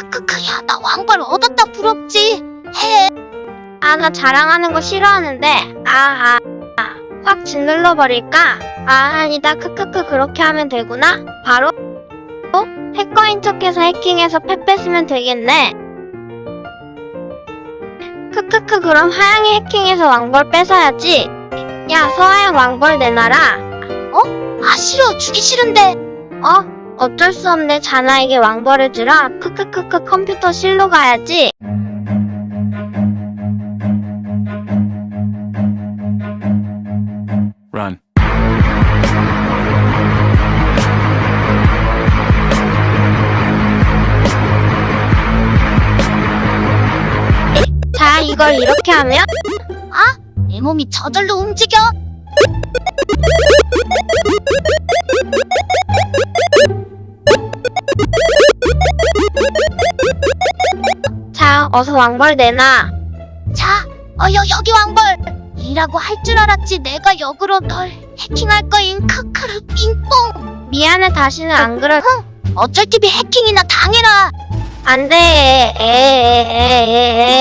크크크 야 나 왕벌 얻었다 부럽지 해 아, 나 자랑하는 거 싫어하는데. 아, 아, 아. 확 짓눌러 버릴까? 아, 아니다. 크크크 그렇게 하면 되구나. 바로 어? 해커인 척해서 해킹해서 패 뺏으면 되겠네. 크크크 그럼 하양이 해킹해서 왕벌 뺏어야지. 야, 서하양 왕벌 내놔라. 아 싫어 주기 싫은데 어? 어쩔 수 없네. 자나에게 왕벌을 주라. 크크크크 컴퓨터 실로 가야지. Run. 자, 이걸 이렇게 하면 내 몸이 저절로 움직여 어서 왕벌 내놔. 자 어, 여, 여기 왕벌 이라고 할 줄 알았지 내가 역으로 널 해킹할 거인 크크르 빙뽕 미안해, 다시는 안 그럴. 어쩔 TV 해킹이나 당해라 안 돼. 에에에에에에에.